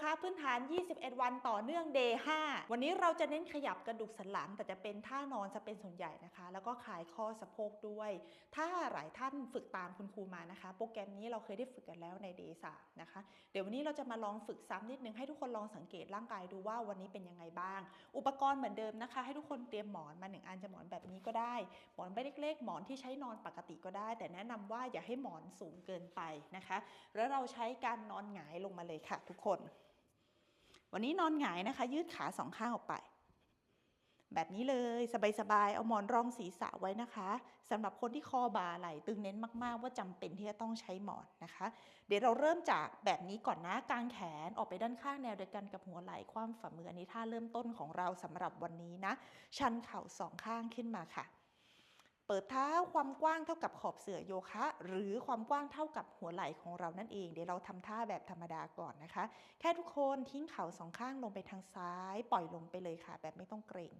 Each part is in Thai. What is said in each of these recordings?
คะพื้นฐาน 21 วันต่อเนื่อง Day 5 วันนี้เราจะเน้นขยับกระดูกสันหลัง แต่จะเป็นท่านอนจะเป็นส่วนใหญ่นะคะ แล้วก็คลายข้อสะโพกด้วย ถ้าหลายท่านฝึกตามคุณครูมานะคะ โปรแกรมนี้เราเคยได้ฝึกกันแล้วใน Day 3นะคะ เดี๋ยววันนี้เราจะมาลองฝึกซ้ำนิดนึงให้ทุกคนลองสังเกตร่างกายดูว่าวันนี้เป็นยังไงบ้าง อุปกรณ์เหมือนเดิมนะคะ ให้ทุกคนเตรียมหมอนมาหนึ่งอันจะหมอนแบบนี้ก็ได้หมอนใบเล็กๆหมอนที่ใช้นอนปกติก็ได้ แต่แนะนำว่าอย่าให้หมอนสูงเกินไปนะคะ แล้วเราใช้การนอนหงายลงมาเลยค่ะทุกคน วันนี้นอนหงายนะคะ ยืดขาสองข้างออกไป แบบนี้เลยสบายๆ เอาหมอนรองศีรษะไว้นะคะสำหรับคนที่คอบ่าไหลตึงเน้นมากๆ ว่าจำเป็นที่จะต้องใช้หมอนนะคะ เดี๋ยวเราเริ่มจากแบบนี้ก่อนนะกางแขนออกไปด้านข้างแนวเดียวกันกับหัวไหล่คว่ำฝ่ามืออันนี้ท่าเริ่มต้นของเราสำหรับวันนี้นะ ชันเข่าสองข้างขึ้นมาค่ะ เปิดเท้าความกว้างเท่ากับขอบเสื่อโยคะ หรือความกว้างเท่ากับหัวไหล่ของเรานั่นเอง เดี๋ยวเราทำท่าแบบธรรมดาก่อนนะคะ แค่ทุกคนทิ้งเข่าสองข้างลงไปทางซ้าย ปล่อยลงไปเลยค่ะ แบบไม่ต้องเกรง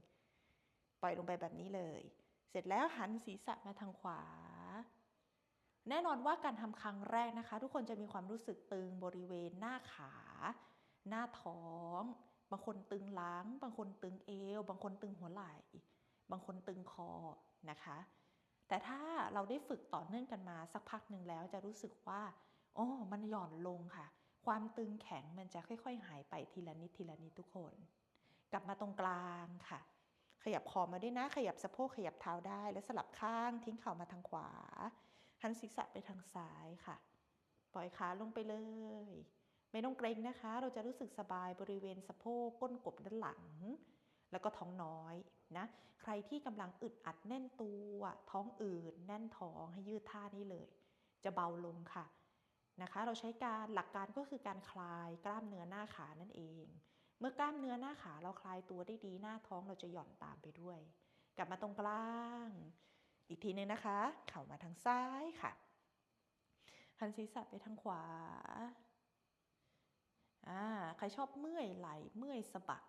ปล่อยลงไปแบบนี้เลย เสร็จแล้วหันศีรษะมาทางขวา แน่นอนว่าการทำครั้งแรกนะคะ ทุกคนจะมีความรู้สึกตึงบริเวณหน้าขา หน้าท้อง บางคนตึงหลัง บางคนตึงเอว บางคนตึงหัวไหล่ บางคนตึงคอ นะคะ แต่ถ้าเราได้ฝึกต่อเนื่องกันมาสักพักหนึ่งแล้วจะรู้สึกว่าโอ้มันหย่อนลงค่ะ ความตึงแข็งมันจะค่อย ๆ หายไปทีละนิดทีละนิดทุกคน กลับมาตรงกลางค่ะ ขยับคอมาด้วยนะ ขยับสะโพกขยับเท้าได้ แล้วสลับข้างทิ้งเข่ามาทางขวา หันศีรษะไปทางซ้ายค่ะ ปล่อยขาลงไปเลยไม่ต้องเกรงนะคะ เราจะรู้สึกสบายบริเวณสะโพกก้นกบด้านหลัง แล้วก็ท้องน้อยนะใครที่กำลังอึดอัดแน่นตัวท้องอืดแน่นท้องให้ยืดท่านี้เลย จะเบาลงค่ะนะคะ เราใช้การหลักการก็คือการคลายกล้ามเนื้อหน้าขานั่นเอง เมื่อกล้ามเนื้อหน้าขาเราคลายตัวได้ดีหน้าท้องเราจะหย่อนตามไปด้วย กลับมาตรงกลาง อีกทีนึงนะคะ เข่ามาทางซ้ายค่ะหันศีรษะไปทางขวาอ่าใครชอบเมื่อยไหลเมื่อยสะบัก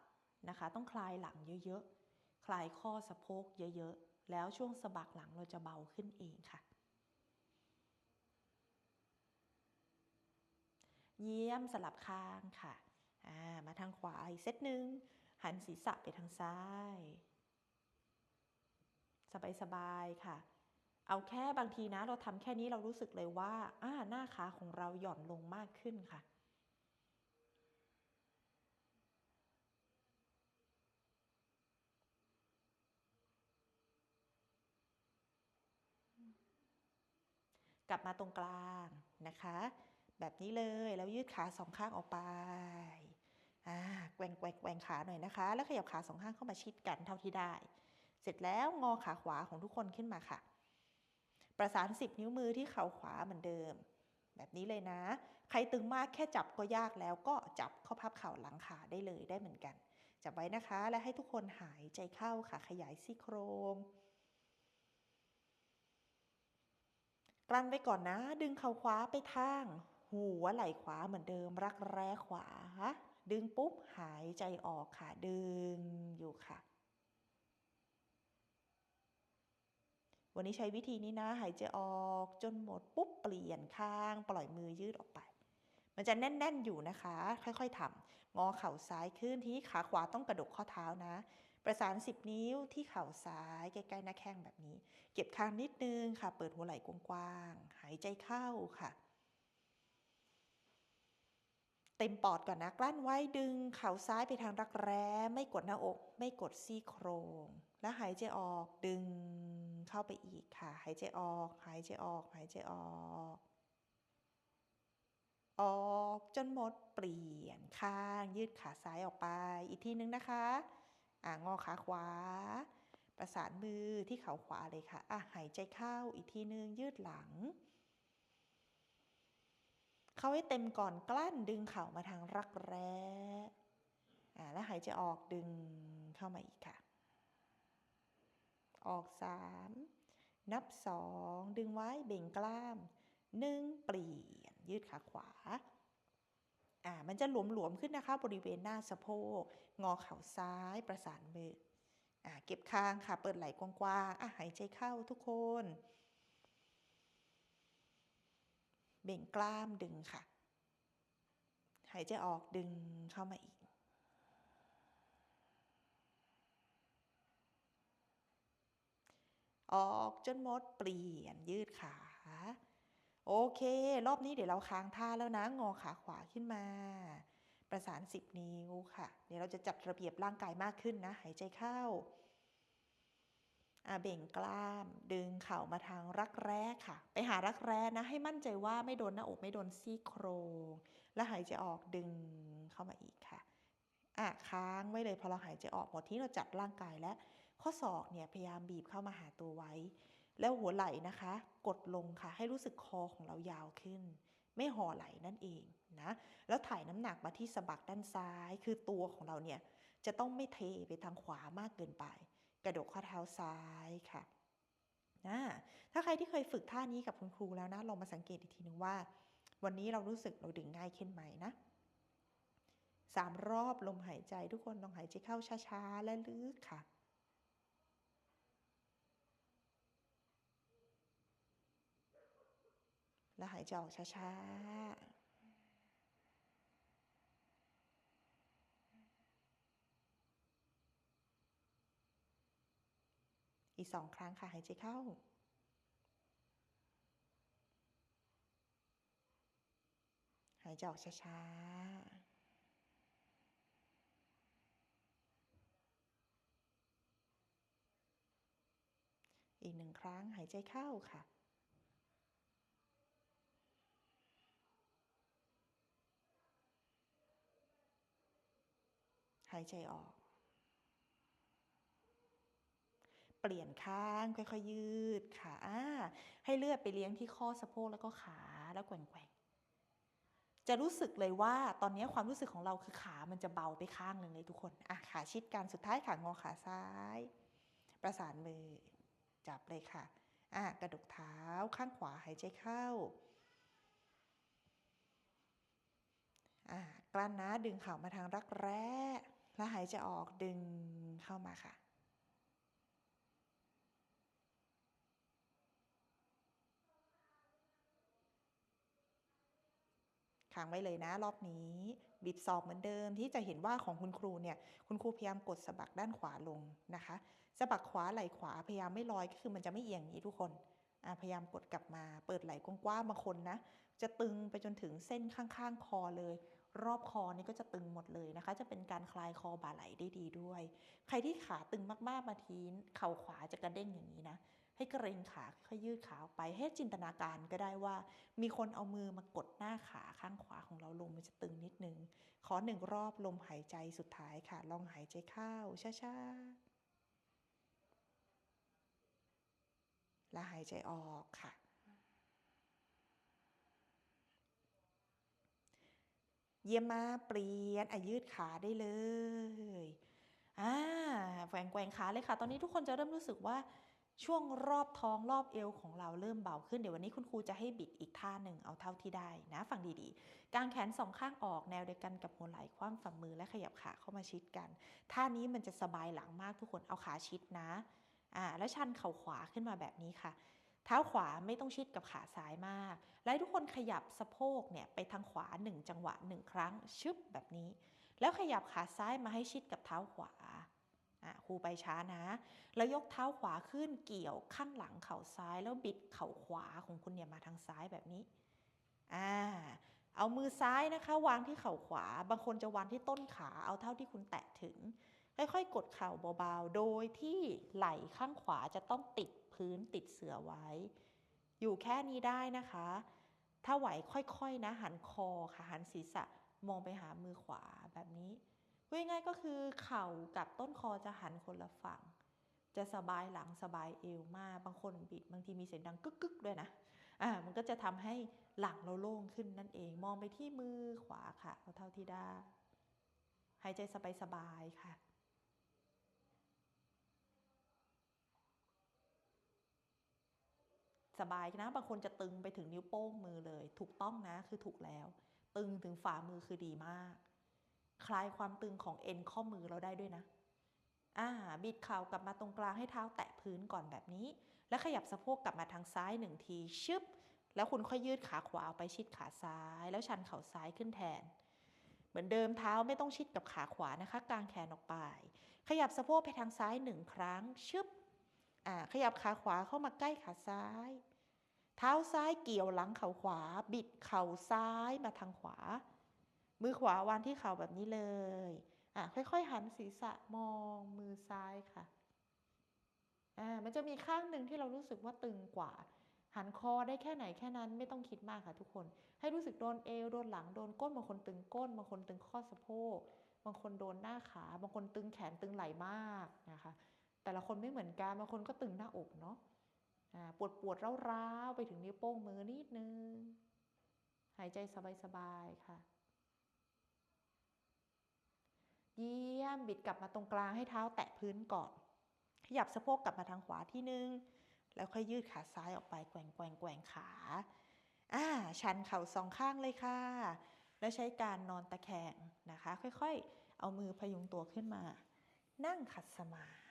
นะคะ ต้องคลายหลังเยอะๆ คลายข้อสะโพกเยอะๆ แล้วช่วงสะบักหลังเราจะเบาขึ้นเองค่ะ เยี่ยมสลับข้างค่ะามาทางขวาอีกเซตหนึ่งหันศีรษะไปทางซ้าย สบายๆค่ะ เอาแค่บางทีนะเราทำแค่นี้เรารู้สึกเลยว่าหน้าขาของเราหย่อนลงมากขึ้นค่ะ ลับมาตรงกลางนะคะ แบบนี้เลยแล้วยืดขาสองข้างออกไปอ่าแกว่งแกว่งแกว่งขาหน่อยนะคะ แล้วขยับขาสองข้างเข้ามาชิดกันเท่าที่ได้ เสร็จแล้วงอขาขวาของทุกคนขึ้นมาค่ะ ประสาน 10 นิ้วมือที่เข่าขวาเหมือนเดิม แบบนี้เลยนะ ใครตึงมากแค่จับก็ยากแล้วก็จับข้อพับเข่าหลังขาได้เลยได้เหมือนกันจับไว้นะคะและให้ทุกคนหายใจเข้าค่ะขยายซี่โครง ก ลั้นไว้ก่อนนะ ดึงเข่าขวาไปทาง หัวไหล่ขวาเหมือนเดิม รักแร้ขวา ดึงปุ๊บหายใจออกค่ะ ดึงอยู่ค่ะ วันนี้ใช้วิธีนี้นะ หายใจออกจนหมดปุ๊บเปลี่ยนข้าง ปล่อยมือยืดออกไป มันจะแน่น ๆ อยู่นะคะ ค่อย ๆทำงอเข่าซ้ายขึ้นที่ขาขวาต้องกระดกข้อเท้านะ ประสาน 10 นิ้วที่เข่าซ้ายใกล้ๆหน้าแข้งแบบนี้ เก็บคางนิดนึงค่ะ เปิดหัวไหล่กว้างๆ หายใจเข้าค่ะ เต็มปอดก่อนนะ กลั้นไว้ดึงเข่าซ้ายไปทางรักแร้ ไม่กดหน้าอก ไม่กดซี่โครง แล้วหายใจออกดึงเข้าไปอีกค่ะ หายใจออก หายใจออก หายใจออกออกจนหมดเปลี่ยนข้างยืดขาซ้ายออกไป อีกทีนึงนะคะ อ่างอขาขวา ประสานมือที่เข่าขวาเลยค่ะ อะหายใจเข้าอีกทีนึงยืดหลัง เข้าให้เต็มก่อนกลั้นดึงเข่ามาทางรักแร้อ่าแล้วหายใจออกดึงเข้ามาอีกค่ะ ออกสามนับสองดึงไว้เบ่งกล้ามหนึ่งเปลี่ยนยืดขาขวาอ่ามันจะหลวมๆขึ้นนะคะ บริเวณหน้าสะโพก งอเข่าซ้ายประสานมืออเก็บคางค่ะ เปิดไหล่กว้างๆหายใจเข้าทุกคน เบ่งกล้ามดึงค่ะ หายใจออกดึงเข้ามาอีกออกจนหมดเปลี่ยนยืดขา โอเค รอบนี้เดี๋ยวเราค้างท่าแล้วนะ งอขาขวาขึ้นมา ประสาน 10 นิ้วค่ะ เดี๋ยวเราจะจัดระเบียบร่างกายมากขึ้นนะ หายใจเข้าอาเบ่งกล้ามดึงเข่ามาทางรักแร้ค่ะ ไปหารักแร้นะให้มั่นใจว่าไม่โดนหน้าอกไม่โดนซี่โครง แล้วหายใจออกดึงเข้ามาอีกค่ะอะค้างไว้เลยพอเราหายใจออกหมดที่เราจัดร่างกายแล้วข้อศอกเนี่ยพยายามบีบเข้ามาหาตัวไว้ แล้วหัวไหล่นะคะ กดลงค่ะ ให้รู้สึกคอของเรายาวขึ้น ไม่ห่อไหล่นั่นเอง นะแล้วถ่ายน้ำหนักมาที่สะบักด้านซ้าย คือตัวของเราเนี่ยจะต้องไม่เทไปทางขวามากเกินไป กระดกข้อเท้าซ้ายค่ะนะถ้าใครที่เคยฝึกท่านี้กับคุณครูแล้วนะลองมาสังเกตอีกทีนึงว่า วันนี้เรารู้สึกเราดึงง่ายขึ้นไหมนะสามรอบลมหายใจทุกคนลองหายใจเข้าช้าๆ และลึกค่ะ แล้วหายใจออกช้าๆ อีกสองครั้งค่ะ หายใจเข้า หายใจออกช้าๆอีกหนึ่งครั้งหายใจเข้าค่ะ หายใจออก เปลี่ยนข้างค่อยๆยืดขาให้เลือดไปเลี้ยงที่ข้อสะโพกแล้วก็ขาแล้วแกว่งๆจะรู้สึกเลยว่าตอนนี้ความรู้สึกของเราคือขามันจะเบาไปข้างหนึ่งเลยทุกคนอะขาชิดกันสุดท้ายขางอขาซ้าย ประสานมือจับเลยค่ะอะกระดูกเท้าข้างขวาหายใจเข้าอะกลั้นนะดึงเข่ามาทางรักแร้แล้วหายใจออกดึงเข้ามาค่ะ ค้างไว้เลยนะรอบนี้บีบศอกเหมือนเดิมที่จะเห็นว่าของคุณครูเนี่ยคุณครูพยายามกดสะบักด้านขวาลงนะคะสะบักขวาไหล่ขวาพยายามไม่ลอยก็คือมันจะไม่เอียงอย่างนี้ทุกคนพยายามกดกลับมาเปิดไหล่กว้างๆบางคนนะจะตึงไปจนถึงเส้นข้างๆ คอเลย รอบคอนี่ก็จะตึงหมดเลยนะคะ จะเป็นการคลายคอบ่าไหล่ได้ดีด้วย ใครที่ขาตึงมากๆมาทีเข่าขวาจะกระเด้งอย่างนี้นะ ให้เกรงขาค่อยยืดขาออกไป ให้จินตนาการก็ได้ว่า มีคนเอามือมากดหน้าขาข้างขวาของเราลงมันจะตึงนิดนึง ขอหนึ่งรอบลมหายใจสุดท้ายค่ะ ลองหายใจเข้าช้าๆและหายใจออกค่ะเยี่ยมมาเปลี่ยนอะยืดขาได้เลยอ่าแกว่งแกว่งขาเลยค่ะ ตอนนี้ทุกคนจะเริ่มรู้สึกว่า ช่วงรอบท้องรอบเอวของเราเริ่มเบาขึ้นเดี๋ยววันนี้คุณครูจะให้บิดอีกท่าหนึ่งเอาเท่าที่ได้นะฟังดีๆกางแขนสองข้างออกแนวเดียวกันกับหัวไหล่คว่ำฝ่ามือและขยับขาเข้ามาชิดกัน ท่านี้มันจะสบายหลังมากทุกคนเอาขาชิดนะอ่าแล้วชันเข่าขวาขึ้นมาแบบนี้ค่ะ เท้าขวาไม่ต้องชิดกับขาซ้ายมาก และทุกคนขยับสะโพกเนี่ยไปทางขวา 1 จังหวะ 1 ครั้งชึบแบบนี้ แล้วขยับขาซ้ายมาให้ชิดกับเท้าขวา ครูไปช้านะ แล้วยกเท้าขวาขึ้นเกี่ยวข้างหลังเข่าซ้ายแล้วบิดเข่าขวาของคุณเนี่ยมาทางซ้ายแบบนี้อ่าเอามือซ้ายนะคะ วางที่เข่าขวา บางคนจะวางที่ต้นขาเอาเท่าที่คุณแตะถึง ค่อยๆ กดเข่าเบาๆ โดยที่ไหล่ข้างขวาจะต้องติดพื้นติดเสือไว้ อยู่แค่นี้ได้นะคะ ถ้าไหวค่อยๆนะหันคอค่ะหันศีรษะมองไปหามือขวาแบบนี้ พูดง่ายๆก็คือเข่ากับต้นคอจะหันคนละฝั่ง จะสบายหลังสบายเอวมากบางคนบิดบางทีมีเสียงดังกึกๆด้วยนะอ่ามันก็จะทำให้หลังเราโล่งขึ้นนั่นเอง มองไปที่มือขวาค่ะเอาเท่าที่ได้หายใจสบายๆค่ะสบายนะบางคนจะตึงไปถึงนิ้วโป้งมือเลย ถูกต้องนะคือถูกแล้ว ตึงถึงฝ่ามือคือดีมาก คลายความตึงของเอ็นข้อมือเราได้ด้วยนะ อ่า บิดเข่ากลับมาตรงกลางให้เท้าแตะพื้นก่อนแบบนี้ แล้วขยับสะโพกกลับมาทางซ้ายหนึ่งที ชึบ แล้วคุณค่อยยืดขาขวาออกไปชิดขาซ้าย แล้วชันเข่าซ้ายขึ้นแทน เหมือนเดิมเท้าไม่ต้องชิดกับขาขวานะคะ กางแขนออกไป ขยับสะโพกไปทางซ้ายหนึ่งครั้ง ชึบ อ่า ขยับขาขวาเข้ามาใกล้ขาซ้าย เท้าซ้ายเกี่ยวหลังเข่าขวา บิดเข่าซ้ายมาทางขวา มือขวาวางที่เข่าแบบนี้เลย อะ ค่อยๆ หันศีรษะมองมือซ้ายค่ะ อ่า มันจะมีข้างหนึ่งที่เรารู้สึกว่าตึงกว่า หันคอได้แค่ไหนแค่นั้นไม่ต้องคิดมากค่ะทุกคน ให้รู้สึกโดนเอวโดนหลังโดนก้นบางคนตึงก้นบางคนตึงข้อสะโพกบางคนโดนหน้าขาบางคนตึงแขนตึงไหล่มากนะคะ แต่ละคนไม่เหมือนกันบางคนก็ตึงหน้าอกเนาะอ่าปวดปวดร้าวๆไปถึงนิ้วโป้งมือนิดนึง หายใจสบายๆค่ะ เยี่ยมบิดกลับมาตรงกลางให้เท้าแตะพื้นก่อน ขยับสะโพกกลับมาทางขวาที่นึง แล้วค่อยยืดขาซ้ายออกไปแกว่งแกว่งแกว่งขาอ่าชันเข่าสองข้างเลยค่ะ แล้วใช้การนอนตะแคงนะคะ ค่อยๆ เอามือพยุงตัวขึ้นมา นั่งขัดสมาธิ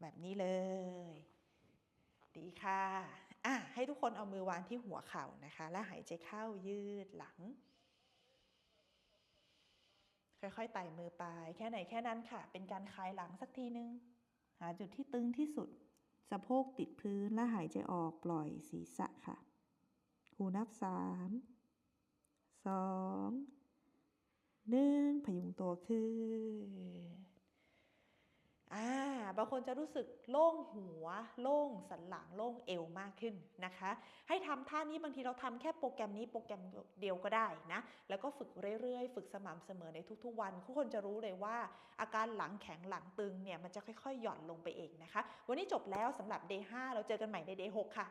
แบบนี้เลย ดีค่ะอะ ให้ทุกคนเอามือวางที่หัวเข่านะคะ และหายใจเข้ายืดหลัง ค่อยๆไต่มือไป แค่ไหนแค่นั้นค่ะ เป็นการคลายหลังสักทีนึง หาจุดที่ตึงที่สุด สะโพกติดพื้นและหายใจออกปล่อยศีรษะค่ะ หูนับสามสองหนึ่งพยุงตัวขึ้น อ่าบางคนจะรู้สึกโล่งหัว โล่งสันหลังโล่งเอวมากขึ้นนะคะ ให้ทำท่านี้บางทีเราทำแค่โปรแกรมนี้โปรแกรมเดียวก็ได้นะ แล้วก็ฝึกเรื่อยๆ ฝึกสม่ำเสมอในทุกๆวันทุกคนจะรู้เลยว่า อาการหลังแข็งหลังตึงเนี่ยมันจะค่อยๆ หย่อนลงไปเองนะคะ วันนี้จบแล้วสำหรับ day 5เราเจอกันใหม่ใน day 6ค่ะ